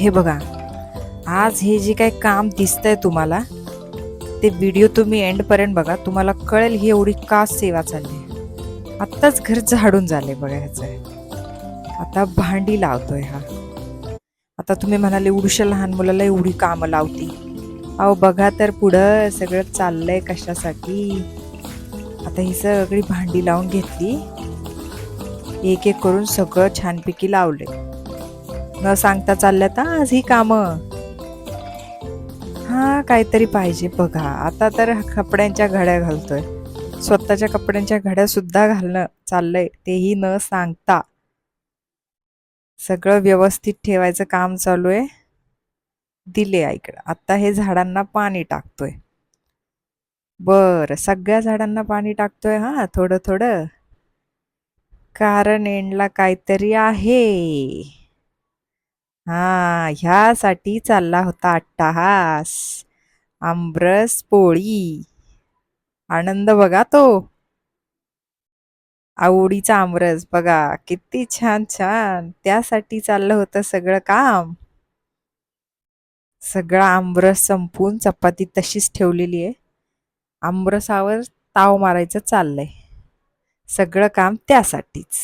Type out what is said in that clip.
हे बघा आज हे जे काय काम दिसतंय तुम्हाला ते व्हिडिओ तुम्ही एंडपर्यंत बघा. तुम्हाला कळेल ही एवढी का सेवा चालली आत्ताच घर झाडून झाले बघा ह्याचं. आता भांडी लावतोय हा. आता तुम्ही म्हणाले एवढ्या लहान मुलाला एवढी कामं लावती. अहो बघा तर पुढं सगळं चाललंय कशासाठी. आता ही सगळी भांडी लावून घेतली. एक एक करून सगळं छानपैकी लावले न सांगता चालल्यात आज ही कामं. हा काहीतरी पाहिजे बघा. आता तर कपड्यांच्या घड्या घालतोय. स्वतःच्या कपड्यांच्या घड्या सुद्धा घालणं चाललंय तेही न सांगता. सगळं व्यवस्थित ठेवायचं काम चालू आहे दिले आईकडं. आता हे झाडांना पाणी टाकतोय. बर. सगळ्या झाडांना पाणी टाकतोय हा थोडं थोडं. कारण एंडला काहीतरी आहे. हा ह्यासाठी चालला होता अट्टाहास. आमरस पोळी. आनंद बघा तो. आवडीचा आमरस बघा किती छान छान. त्यासाठी चाललं होतं सगळं काम. सगळा आमरस संपून चपाती तशीच ठेवलेली आहे. आमरसावर ताव मारायचं चाललंय. सगळं काम त्यासाठीच.